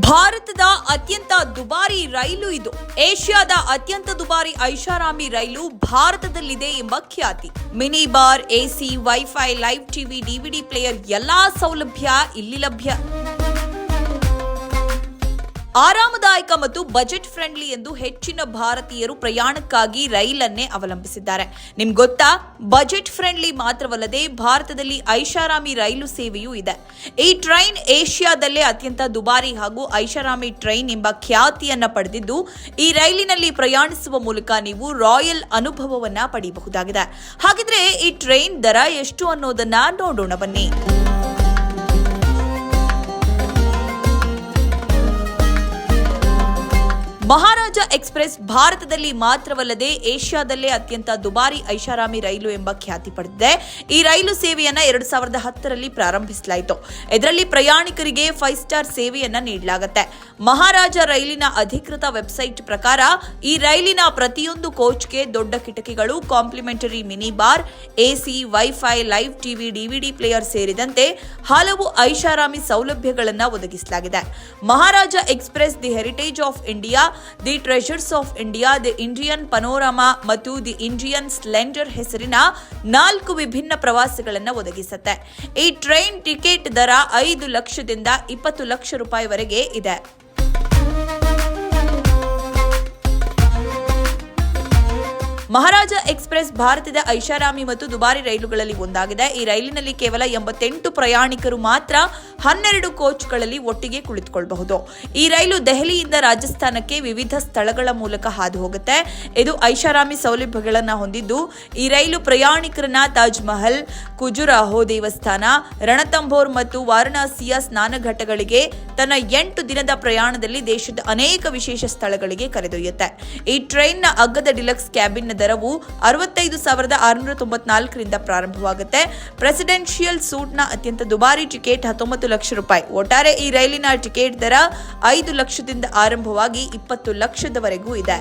ಭಾರತದ ಅತ್ಯಂತ ದುಬಾರಿ ರೈಲು ಇದು. ಏಷ್ಯಾದ ಅತ್ಯಂತ ದುಬಾರಿ ಐಷಾರಾಮಿ ರೈಲು ಭಾರತದಲ್ಲಿದೆ ಎಂಬ ಖ್ಯಾತಿ. Mini bar AC wifi, live TV DVD player ಎಲ್ಲಾ ಸೌಲಭ್ಯ ಇಲ್ಲಿ ಲಭ್ಯ. ಆರಾಮದಾಯಕ ಮತ್ತು ಬಜೆಟ್ ಫ್ರೆಂಡ್ಲಿ ಎಂದು ಹೆಚ್ಚಿನ ಭಾರತೀಯರು ಪ್ರಯಾಣಕ್ಕಾಗಿ ರೈಲನ್ನೇ ಅವಲಂಬಿಸಿದ್ದಾರೆ. ನಿಮ್ಗೆ ಗೊತ್ತಾ? ಬಜೆಟ್ ಫ್ರೆಂಡ್ಲಿ ಮಾತ್ರವಲ್ಲದೆ ಭಾರತದಲ್ಲಿ ಐಷಾರಾಮಿ ರೈಲು ಸೇವೆಯೂ ಇದೆ. ಈ ಟ್ರೈನ್ ಏಷ್ಯಾದಲ್ಲೇ ಅತ್ಯಂತ ದುಬಾರಿ ಹಾಗೂ ಐಷಾರಾಮಿ ಟ್ರೈನ್ ಎಂಬ ಖ್ಯಾತಿಯನ್ನ ಪಡೆದಿದ್ದು, ಈ ರೈಲಿನಲ್ಲಿ ಪ್ರಯಾಣಿಸುವ ಮೂಲಕ ನೀವು ರಾಯಲ್ ಅನುಭವವನ್ನ ಪಡೆಯಬಹುದಾಗಿದೆ ಹಾಗಿದ್ರೆ ಈ ಟ್ರೈನ್ ದರ ಎಷ್ಟು ಅನ್ನೋದನ್ನ ನೋಡೋಣ ಬನ್ನಿ. ಮಹಾರಾಜ ಎಕ್ಸ್ಪ್ರೆಸ್ ಭಾರತದಲ್ಲಿ ಮಾತ್ರವಲ್ಲದೆ ಏಷ್ಯಾದಲ್ಲೇ ಅತ್ಯಂತ ದುಬಾರಿ ಐಷಾರಾಮಿ ರೈಲು ಎಂಬ ಖ್ಯಾತಿ ಪಡೆದಿದೆ. ಈ ರೈಲು ಸೇವೆಯನ್ನ ಎರಡು ಸಾವಿರದ ಹತ್ತರಲ್ಲಿ ಪ್ರಾರಂಭಿಸಲಾಯಿತು. ಇದರಲ್ಲಿ ಪ್ರಯಾಣಿಕರಿಗೆ ಫೈವ್ ಸ್ಟಾರ್ ಸೇವೆಯನ್ನ ನೀಡಲಾಗುತ್ತೆ. ಮಹಾರಾಜ ರೈಲಿನ ಅಧಿಕೃತ ವೆಬ್ಸೈಟ್ ಪ್ರಕಾರ, ಈ ರೈಲಿನ ಪ್ರತಿಯೊಂದು ಕೋಚ್ಗೆ ದೊಡ್ಡ ಕಿಟಕಿಗಳು, complimentary mini bar, AC, WiFi, live TV, DVD player ಸೇರಿದಂತೆ ಹಲವು ಐಷಾರಾಮಿ ಸೌಲಭ್ಯಗಳನ್ನು ಒದಗಿಸಲಾಗಿದೆ. Maharaja Express the Heritage of India the Treasures of India the Indian Panorama ಮತ್ತು ದಿ ಇಂಡಿಯನ್ ಸ್ಲೆಂಡರ್ ಹೆಸರಿನ ನಾಲ್ಕು ವಿಭಿನ್ನ ಪ್ರವಾಸಗಳನ್ನು ಒದಗಿಸುತ್ತೆ. ಈ ಟ್ರೈನ್ ಟಿಕೆಟ್ ದರ ಐದು ಲಕ್ಷದಿಂದ ಇಪ್ಪತ್ತು ಲಕ್ಷ ರೂಪಾಯಿವರೆಗೆ ಇದೆ. ಮಹಾರಾಜ ಎಕ್ಸ್ಪ್ರೆಸ್ ಭಾರತದ ಐಷಾರಾಮಿ ಮತ್ತು ದುಬಾರಿ ರೈಲುಗಳಲ್ಲಿ ಒಂದಾಗಿದೆ. ಈ ರೈಲಿನಲ್ಲಿ ಕೇವಲ ಎಂಬತ್ತೆಂಟು ಪ್ರಯಾಣಿಕರು ಮಾತ್ರ ಹನ್ನೆರಡು ಕೋಚ್ಗಳಲ್ಲಿ ಒಟ್ಟಿಗೆ ಕುಳಿತುಕೊಳ್ಳಬಹುದು ಈ ರೈಲು ದೆಹಲಿಯಿಂದ ರಾಜಸ್ಥಾನಕ್ಕೆ ವಿವಿಧ ಸ್ಥಳಗಳ ಮೂಲಕ ಹಾದು ಹೋಗುತ್ತೆ ಇದು ಐಷಾರಾಮಿ ಸೌಲಭ್ಯಗಳನ್ನು ಹೊಂದಿದ್ದು, ಈ ರೈಲು ಪ್ರಯಾಣಿಕರನ್ನ ತಾಜ್ ಮಹಲ್ ಕುಜುರಾಹೋ ದೇವಸ್ಥಾನ, ರಣತಂಬೋರ್ ಮತ್ತು ವಾರಣಾಸಿಯ ಸ್ನಾನಘಟ್ಟಗಳಿಗೆ ತನ್ನ ಎಂಟು ದಿನದ ಪ್ರಯಾಣದಲ್ಲಿ ದೇಶದ ಅನೇಕ ವಿಶೇಷ ಸ್ಥಳಗಳಿಗೆ ಕರೆದೊಯ್ಯುತ್ತೆ. ಈ ಟ್ರೈನ್ನ ಅಗ್ಗದ ಡಿಲಕ್ಸ್ ಕ್ಯಾಬಿನ್ನ ದರವು ಅರವತ್ತೈದು ಸಾವಿರದ ಆರುನೂರ ತೊಂಬತ್ನಾಲ್ಕರಿಂದ ಪ್ರಾರಂಭವಾಗುತ್ತೆ. ಪ್ರೆಸಿಡೆನ್ಷಿಯಲ್ ಸೂಟ್ನ ಅತ್ಯಂತ ದುಬಾರಿ ಟಿಕೆಟ್ ಹತ್ತೊಂಬತ್ತು ಲಕ್ಷ ರೂಪಾಯಿ. ಒಟ್ಟಾರೆ ಈ ರೈಲಿನ ಟಿಕೆಟ್ ದರ ಐದು ಲಕ್ಷದಿಂದ ಆರಂಭವಾಗಿ ಇಪ್ಪತ್ತು ಲಕ್ಷದವರೆಗೂ ಇದೆ.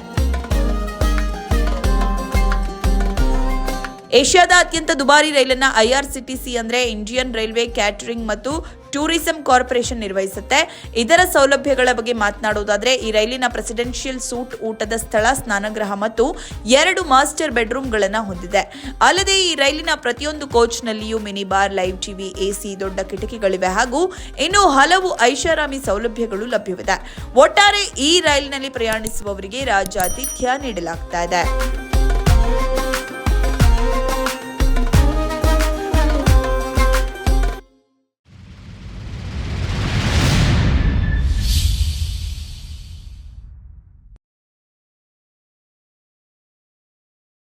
ಏಷ್ಯಾದ ಅತ್ಯಂತ ದುಬಾರಿ ರೈಲನ್ನ ಐಆರ್ಸಿಟಿಸಿ ಅಂದ್ರೆ ಇಂಡಿಯನ್ ರೈಲ್ವೆ ಕ್ಯಾಟರಿಂಗ್ ಮತ್ತು ಟೂರಿಸಂ ಕಾರ್ಪೊರೇಷನ್ ನಿರ್ವಹಿಸುತ್ತೆ. ಇದರ ಸೌಲಭ್ಯಗಳ ಬಗ್ಗೆ ಮಾತನಾಡುವುದಾದರೆ ಈ ರೈಲಿನ ಪ್ರೆಸಿಡೆನ್ಷಿಯಲ್ ಸೂಟ್ ಊಟದ ಸ್ಥಳ, ಸ್ನಾನಗೃಹ ಮತ್ತು ಎರಡು ಮಾಸ್ಟರ್ ಬೆಡ್ರೂಮ್ಗಳನ್ನು ಹೊಂದಿದೆ. ಅಲ್ಲದೆ ಈ ರೈಲಿನ ಪ್ರತಿಯೊಂದು ಕೋಚ್ನಲ್ಲಿಯೂ mini bar, live TV, AC, ದೊಡ್ಡ ಕಿಟಕಿಗಳಿವೆ ಹಾಗೂ ಇನ್ನು ಹಲವು ಐಷಾರಾಮಿ ಸೌಲಭ್ಯಗಳು ಲಭ್ಯವಿದೆ. ಒಟ್ಟಾರೆ ಈ ರೈಲಿನಲ್ಲಿ ಪ್ರಯಾಣಿಸುವವರಿಗೆ ರಾಜ್ಯಾತಿಥ್ಯ ನೀಡಲಾಗ್ತಾ ಇದೆ.